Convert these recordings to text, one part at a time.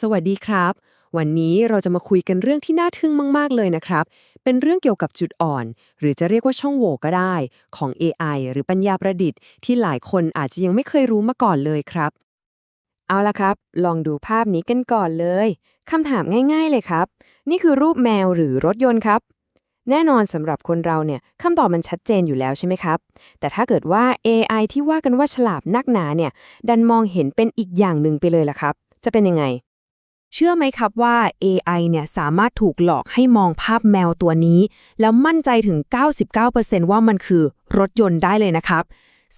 สวัสดีครับ วันนี้เราจะมาคุยกันเรื่องที่น่าทึ่งมาก ๆ เลยนะครับ เป็นเรื่องเกี่ยวกับจุดอ่อน หรือจะเรียกว่าช่องโหว่ก็ได้ของ AI หรือปัญญาประดิษฐ์ ที่หลายคนอาจจะยังไม่เคยรู้มาก่อนเลยครับ เอาละครับ ลองดูภาพนี้กันก่อนเลยคำถามง่าย ๆ เลยครับ นี่คือรูปแมวหรือรถยนต์ครับ แน่นอนสำหรับคนเราเนี่ยคำตอบมันชัดเจนอยู่แล้วใช่ไหมครับ แต่ถ้าเกิดว่า AI ที่ว่ากันว่าฉลาดนักหนาเนี่ย ดันมองเห็นเป็นอีกอย่างหนึ่งไปเลยล่ะครับ จะเป็นยังไง เชื่อไหมครับว่า AI เนี่ยสามารถถูกหลอกให้มองภาพแมวตัวนี้ แล้วมั่นใจถึง 99%ว่ามันคือรถยนต์ได้เลยนะครับ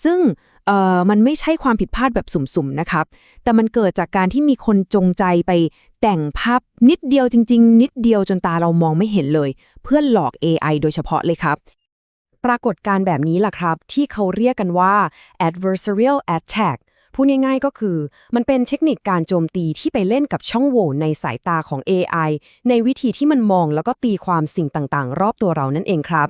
ซึ่งเอ่อมันไม่ใช่ความผิดพลาดแบบสุ่มๆนะครับ แต่มันเกิดจากการที่มีคนจงใจไปแต่งภาพนิดเดียวจริง ๆ นิดเดียวจนตาเรามองไม่เห็นเลย เพื่อหลอก AI โดยเฉพาะเลยครับ ปรากฏการแบบนี้ล่ะครับ ที่เขาเรียกกันว่า adversarial attack พูดง่ายๆก็คือ มันเป็นเทคนิคการโจมตีที่ไปเล่นกับช่องโหว่ในสายตาของ AI ในวิธีที่มันมองแล้วก็ตีความสิ่งต่างๆ รอบตัวเรานั่นเองครับ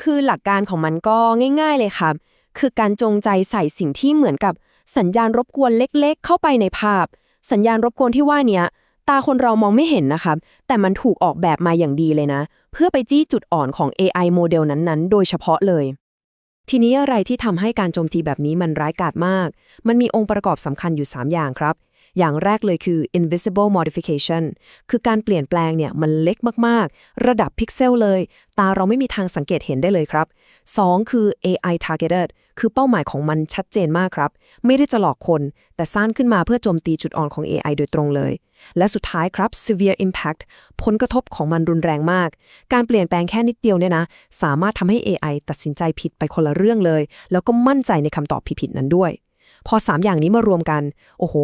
คือหลักการของมันก็ง่าย ๆ เลยครับ คือการจงใจใส่สิ่งที่เหมือนกับสัญญาณรบกวนเล็กๆ เข้าไปในภาพ สัญญาณรบกวนที่ว่าเนี้ยตาคนเรามองไม่เห็นนะครับ แต่มันถูกออกแบบมาอย่างดีเลยนะ เพื่อไปจี้จุดอ่อนของ AI โมเดลนั้นๆ โดยเฉพาะเลย ทีนี้อะไรที่ทำให้การโจมตีแบบนี้มันร้ายกาจมาก มันมีองค์ประกอบสำคัญอยู่ 3 อย่างครับ อย่างแรกเลยคือ invisible modification คือการเปลี่ยนแปลงเนี่ยมันเล็กมากๆ ระดับพิกเซลเลย ตาเราไม่มีทางสังเกตเห็นได้เลยครับ 2 คือ AI targeted คือเป้าหมายของมันชัดเจนมากครับ ไม่ได้จะหลอกคน แต่สร้างขึ้นมาเพื่อโจมตีจุดอ่อนของ AI โดยตรงเลย และสุดท้ายครับ severe impact ผลกระทบของมันรุนแรงมาก การเปลี่ยนแปลงแค่นิดเดียวเนี่ยนะ สามารถทำให้ AI ตัดสินใจผิดไปคนละเรื่องเลย แล้วก็มั่นใจในคำตอบผิดๆนั้นด้วย พอ 3 อย่างนี้มารวมกัน โอ้โห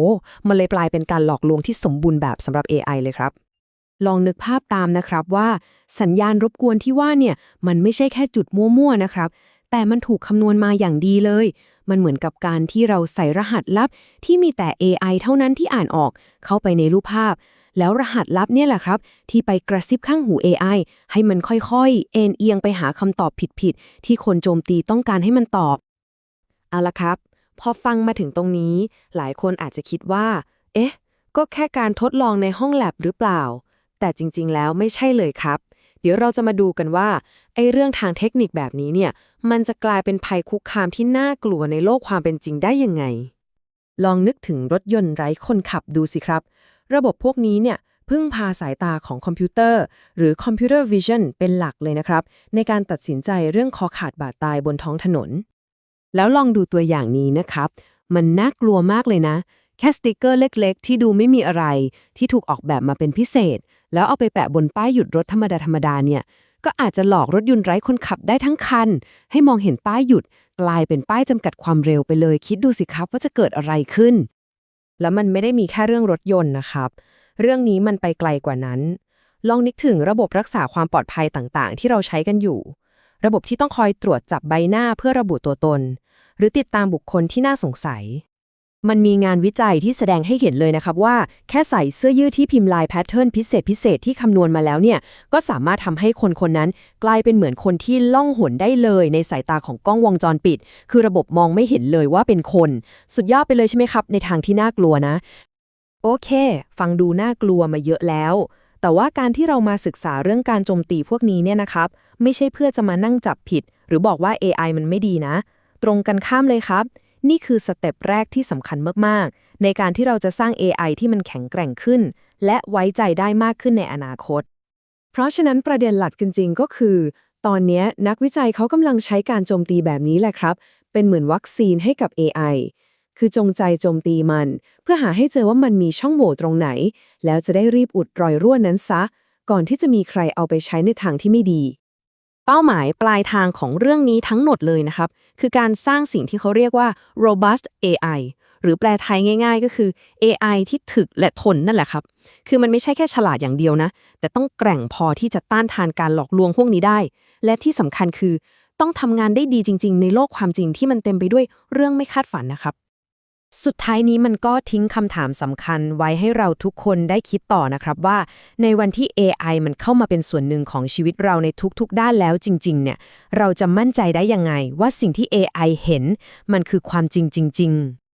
มันเลยกลายเป็นการหลอกลวงที่สมบูรณ์แบบสำหรับ AI เลยครับ ลองนึกภาพตามนะครับว่าสัญญาณรบกวนที่ว่าเนี่ยมันไม่ใช่แค่จุดมั่วๆนะครับ แต่มันถูกคำนวณมาอย่างดีเลย มันเหมือนกับการที่เราใส่รหัสลับที่มีแต่ AI เท่านั้นที่อ่านออก เข้าไปในรูปภาพ แล้วรหัสลับเนี่ยแหละครับ ที่ไปกระซิบข้างหู AI ให้มันค่อยๆ เอ็นเอียงไปหาคำตอบผิดๆที่คนโจมตีต้องการให้มันตอบเอาละครับ พอฟังมาถึงตรงนี้ หลายคนอาจจะคิดว่า เอ๊ะ ก็แค่การทดลองในห้องแลบหรือเปล่า แต่จริง ๆ แล้วไม่ใช่เลยครับ เดี๋ยวเราจะมาดูกันว่าไอ้เรื่องทางเทคนิคแบบนี้เนี่ย มันจะกลายเป็นภัยคุกคามที่น่ากลัวในโลกความเป็นจริงได้ยังไง ลองนึกถึงรถยนต์ไร้คนขับดูสิครับ ระบบพวกนี้เนี่ยพึ่งพาสายตาของคอมพิวเตอร์ หรือคอมพิวเตอร์วิชั่นเป็นหลักเลยนะครับ ในการตัดสินใจเรื่องคอขาดบาดตายบนท้องถนน แล้วลองดูตัวอย่างนี้นะครับ มันน่ากลัวมากเลยนะ แค่สติกเกอร์เล็กๆ ที่ดูไม่มีอะไร ที่ถูกออกแบบมาเป็นพิเศษ แล้วเอาไปแปะบนป้ายหยุดรถธรรมดาธรรมดาเนี่ย ก็อาจจะหลอกรถยนต์ไร้คนขับได้ทั้งคัน ให้มองเห็นป้ายหยุด กลายเป็นป้ายจำกัดความเร็วไปเลย คิดดูสิครับว่าจะเกิดอะไรขึ้น แล้วมันไม่ได้มีแค่เรื่องรถยนต์นะครับ เรื่องนี้มันไปไกลกว่านั้น ลองนึกถึงระบบรักษาความปลอดภัยต่างๆ ที่เราใช้กันอยู่ ระบบที่ต้องคอยตรวจจับใบหน้าเพื่อระบุตัวตน หรือติดตามบุคคลที่น่าสงสัย มันมีงานวิจัยที่แสดงให้เห็นเลยนะครับว่า แค่ใส่เสื้อยืดที่พิมพ์ลายแพทเทิร์นพิเศษพิเศษที่คำนวณมาแล้วเนี่ย ก็สามารถทำให้คนคนนั้น กลายเป็นเหมือนคนที่ล่องหนได้เลย ในสายตาของกล้องวงจรปิด คือระบบมองไม่เห็นเลยว่าเป็นคน สุดยอดไปเลยใช่ไหมครับ ในทางที่น่ากลัวนะ โอเค ฟังดูน่ากลัวมาเยอะแล้วแต่ว่าการที่เรามาศึกษาเรื่องการโจมตีพวกนี้เนี่ยนะครับ ไม่ใช่เพื่อจะมานั่งจับผิด หรือบอกว่า AI มันไม่ดีนะ ตรงกันข้ามเลยครับ นี่คือสเต็ปแรกที่สำคัญมาก ๆ ในการที่เราจะสร้าง AI ที่มันแข็งแกร่งขึ้น และไว้ใจได้มากขึ้นในอนาคต เพราะฉะนั้นประเด็นหลักจริง ๆ ก็คือ ตอนนี้นักวิจัยเขากำลังใช้การโจมตีแบบนี้แหละครับ เป็นเหมือนวัคซีนให้กับ AI คือจงใจโจมตีมัน เพื่อหาให้เจอว่ามันมีช่องโหว่ตรงไหน แล้วจะได้รีบอุดรอยรั่วนั้นซะ ก่อนที่จะมีใครเอาไปใช้ในทางที่ไม่ดี เป้าหมายปลายทางของเรื่องนี้ทั้งหมดเลยนะครับ คือการสร้างสิ่งที่เขาเรียกว่า robust AI หรือแปลไทยง่าย ๆ ก็คือ AI ที่ถึกและทนนั่นแหละครับ คือมันไม่ใช่แค่ฉลาดอย่างเดียวนะ แต่ต้องแกร่งพอที่จะต้านทานการหลอกลวงพวกนี้ได้ และที่สำคัญคือ ต้องทำงานได้ดีจริง ๆ ในโลกความจริงที่มันเต็มไปด้วยเรื่องไม่คาดฝันนะครับ สุดท้ายนี้มันก็ทิ้งคำถามสำคัญไว้ให้เราทุกคนได้คิดต่อนะครับว่า ในวันที่ AI มันเข้ามาเป็นส่วนหนึ่งของชีวิตเราในทุกๆ ด้านแล้วจริง ๆ เนี่ย เราจะมั่นใจได้ยังไงว่าสิ่งที่ AI เห็น มันคือความจริงจริง ๆ